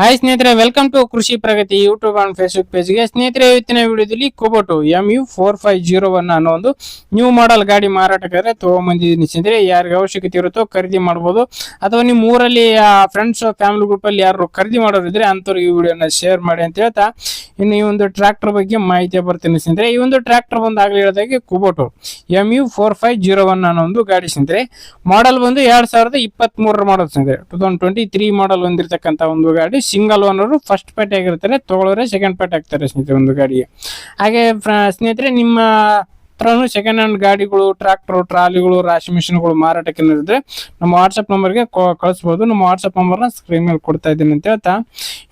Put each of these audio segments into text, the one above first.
Hi ಸ್ನೇಹಿತರೆ welcome to Krishi Pragati YouTube and Facebook ಪೇಜ್ಗೆ ಸ್ನೇಹಿತರೆ, ಇವತ್ತಿನ ವಿಡಿಯೋದಲ್ಲಿ Kubota M U four five zero one ಅನ್ನೋ ಒಂದು ನ್ಯೂ ಮಾಡೆಲ್ ಗಾಡಿ ಮಾರಾಟಕ್ಕಾದ್ರೆ ತೊಗೊಂಬಂದಿದ್ದೀನಿ ಸ್ನೇಹಿತರೆ. ಯಾರಿಗೆ ಅವಶ್ಯಕತೆ ಇರುತ್ತೋ ಖರೀದಿ ಮಾಡ್ಬೋದು. ಅಥವಾ ನಿಮ್ಮ ಊರಲ್ಲಿ ಫ್ರೆಂಡ್ಸ್ ಫ್ಯಾಮಿಲಿ ಗ್ರೂಪಲ್ಲಿ ಯಾರು ಖರೀದಿ ಮಾಡೋರಿದ್ರೆ ಅಂಥವ್ರಿಗೆ ಈ ವಿಡಿಯೋನ ಶೇರ್ ಮಾಡಿ ಅಂತ ಹೇಳ್ತಾ ಇನ್ನು ಈ ಒಂದು ಟ್ರ್ಯಾಕ್ಟರ್ ಬಗ್ಗೆ ಮಾಹಿತಿ ಬರ್ತೀನಿ ಸ್ನೇಹಿತರೆ. ಈ ಒಂದು ಟ್ರ್ಯಾಕ್ಟರ್ ಬಂದು ಆಗಲಿ ಹೇಳಿದಾಗೆ Kubota M U four five zero one ಅನ್ನೋ ಒಂದು ಗಾಡಿ ಸ್ನೇಹಿತರೆ. ಮಾಡೆಲ್ ಬಂದು ಎರಡು ಸಾವಿರದ ಇಪ್ಪತ್ತ್ ಮೂರರ ಮಾಡಲ್ ಸ್ನೇಹಿತರೆ. Two thousand twenty three model ಹೊಂದಿರತಕ್ಕಂಥ ಒಂದು ಗಾಡಿ. ಸಿಂಗಲ್ ಓನರು ಫಸ್ಟ್ ಪೇಟೆ ಆಗಿರ್ತಾರೆ, ತಗೊಳ್ಳೋರೆ ಸೆಕೆಂಡ್ ಪೇಟೆ ಆಗ್ತಾರೆ ಸ್ನೇಹಿತರೆ ಒಂದು ಗಾಡಿಗೆ. ಹಾಗೆ ಸ್ನೇಹಿತರೆ, ನಿಮ್ಮ ಹತ್ರನೂ ಸೆಕೆಂಡ್ ಹ್ಯಾಂಡ್ ಗಾಡಿಗಳು ಟ್ರಾಕ್ಟರ್ ಟ್ರಾಲಿಗಳು, ರಾಶಿ ಮಿಷಿನ್ಗಳು ಮಾರಾಟಕ್ಕೆ ಏನಿದ್ರೆ ನಮ್ಮ ವಾಟ್ಸಪ್ ನಂಬರ್ಗೆ ಕಳಿಸ್ಬೋದು. ನಮ್ಮ ವಾಟ್ಸಪ್ ನಂಬರ್ನ ಸ್ಕ್ರೀನ್ ಮೇಲೆ ಕೊಡ್ತಾ ಇದ್ದೀನಿ ಅಂತ ಹೇಳ್ತಾ.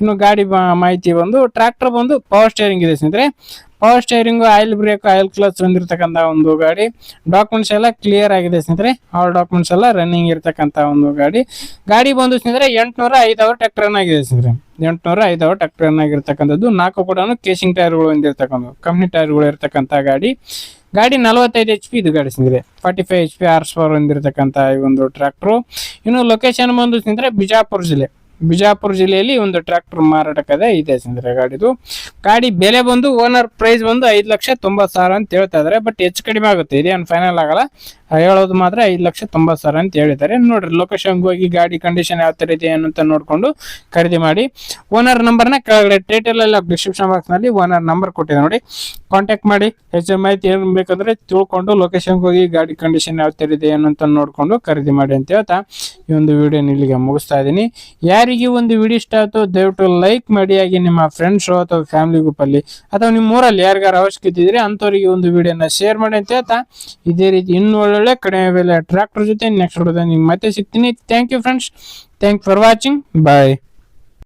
ಇನ್ನು ಗಾಡಿ ಮಾಹಿತಿ ಬಂದು ಟ್ರಾಕ್ಟರ್ ಬಂದು ಪವರ್ ಸ್ಟೇರಿಂಗ್ ಇದೆ ಸ್ನೇಹಿತರೆ. Power steering oil brake oil clutch ಹೊಂದಿರತಕ್ಕಂಥ ಒಂದು ಗಾಡಿ. ಡಾಕ್ಯುಮೆಂಟ್ಸ್ ಎಲ್ಲ ಕ್ಲಿಯರ್ ಆಗಿದೆ ಸ್ನೇಹಿತರೆ. ಆಲ್ ಡಾಕ್ಯುಮೆಂಟ್ಸ್ ಎಲ್ಲ ರನ್ನಿಂಗ್ ಇರತಕ್ಕಂಥ ಒಂದು ಗಾಡಿ. ಗಾಡಿ ಬಂದು ಸ್ನೇಹಿತರೆ, ಎಂಟುನೂರ ಐದು ಅವರ್ ಟ್ರ್ಯಾಕ್ಟರ್ ರನ್ ಆಗಿದೆ ಸ್ನೇಹಿತರೆ. ಎಂಟುನೂರ ಐದು ಟ್ರ್ಯಾಕ್ಟರ್ ಆಗಿರ್ತಕ್ಕಂಥದ್ದು ನಾಲ್ಕು ಕೂಡ ಕೇಸಿಂಗ್ ಟೈರ್ಗಳು ಹೊಂದಿರತಕ್ಕಂಥ ಕಂಪ್ನಿ ಟೈರ್ಗಳು ಇರತಕ್ಕಂಥ ಗಾಡಿ. ಗಾಡಿ ನಲವತ್ತೈದು ಎಚ್ ಪಿ ಇದು ಗಾಡಿ ಸಿಂಗಿದೆ forty five H P horse power ಹೊಂದಿರತಕ್ಕಂಥ ಈ ಒಂದು ಟ್ರ್ಯಾಕ್ಟ್ರು ಇನ್ನು ಲೊಕೇಶನ್ ಬಂದು ಸಿಂದ್ರೆ ಬಿಜಾಪುರ ಜಿಲ್ಲೆ. ಬಿಜಾಪುರ ಜಿಲ್ಲೆಯಲ್ಲಿ ಒಂದು ಟ್ರ್ಯಾಕ್ಟರ್ ಮಾರಾಟಕ್ಕದೆ ಇದೆ ಸ್ನೇಹಿತರೆ ಗಾಡಿದು. ಗಾಡಿ ಬೆಲೆ ಬಂದು ಓನರ್ ಪ್ರೈಸ್ ಬಂದು ಐದು ಲಕ್ಷ ತೊಂಬತ್ತು ಸಾವಿರ ಅಂತ ಹೇಳ್ತಾ ಇದ್ದಾರೆ ಬಟ್ ಹೆಚ್ಚು ಕಡಿಮೆ ಆಗುತ್ತೆ. ಇದೇನು ಫೈನಲ್ ಆಗಲ್ಲ. ಹೇಳೋದು ಮಾತ್ರ ಐದು ಲಕ್ಷ ತೊಂಬತ್ತು ಸಾವಿರ ಅಂತ ಹೇಳಿದ್ದಾರೆ. ನೋಡ್ರಿ ಲೊಕೇಶನ್ ಹೋಗಿ ಗಾಡಿ ಕಂಡೀಷನ್ ಯಾವ ಥರ ಇದೆ ಏನು ಅಂತ ನೋಡಿಕೊಂಡು ಖರೀದಿ ಮಾಡಿ. ಓನರ್ ನಂಬರ್ನ ಕೆಳಗಡೆ ಟೈಟಲ್ ಎಲ್ಲ ಡಿಸ್ಕ್ರಿಪ್ಷನ್ ಬಾಕ್ಸ್ನಲ್ಲಿ ಓನರ್ ನಂಬರ್ ಕೊಟ್ಟಿದೆ ನೋಡಿ. ಕಾಂಟ್ಯಾಕ್ಟ್ ಮಾಡಿ. ಹೆಚ್ಚಿನ ಮಾಹಿತಿ ಏನು ಬೇಕಂದ್ರೆ ತಿಳ್ಕೊಂಡು ಲೊಕೇಶನ್ಗೆ ಹೋಗಿ ಗಾಡಿ ಕಂಡೀಷನ್ ಯಾವ ಥರ ಇದೆ ಅಂತ ನೋಡಿಕೊಂಡು ಖರೀದಿ ಮಾಡಿ ಅಂತ ಹೇಳ್ತಾ ಈ ಒಂದು ವಿಡಿಯೋನ ಇಲ್ಲಿಗೆ ಮುಗಿಸ್ತಾ ಇದ್ದೀನಿ. ಯಾರಿಗೆ ಒಂದು ವಿಡಿಯೋ ಇಷ್ಟ ಆಯ್ತು, ದಯವಿಟ್ಟು ಲೈಕ್ ಮಾಡಿ, ಹಾಗೆ ನಿಮ್ಮ ಫ್ರೆಂಡ್ಸು ಅಥವಾ ಫ್ಯಾಮಿಲಿ ಗ್ರೂಪಲ್ಲಿ ಅಥವಾ ನಿಮ್ಮ ಊರಲ್ಲಿ ಯಾರಿಗಾರು ಅವಶ್ಯಕತೆ ಇದ್ರೆ ಅಂಥವ್ರಿಗೆ ಒಂದು ವಿಡಿಯೋನ ಶೇರ್ ಮಾಡಿ ಅಂತ ಹೇಳ್ತಾ, ಇದೇ ರೀತಿ ಇನ್ನೂ ಒಳ್ಳೊಳ್ಳೆ ಕಡಿಮೆ ಬೆಲೆ ಟ್ರ್ಯಾಕ್ಟರ್ ಜೊತೆ ನೆಕ್ಸ್ಟ್ ವಿಡಿಯೋದಲ್ಲಿ ನಿಮ್ಗೆ ಮತ್ತೆ ಸಿಗ್ತೀನಿ. Thank you friends thank for watching bye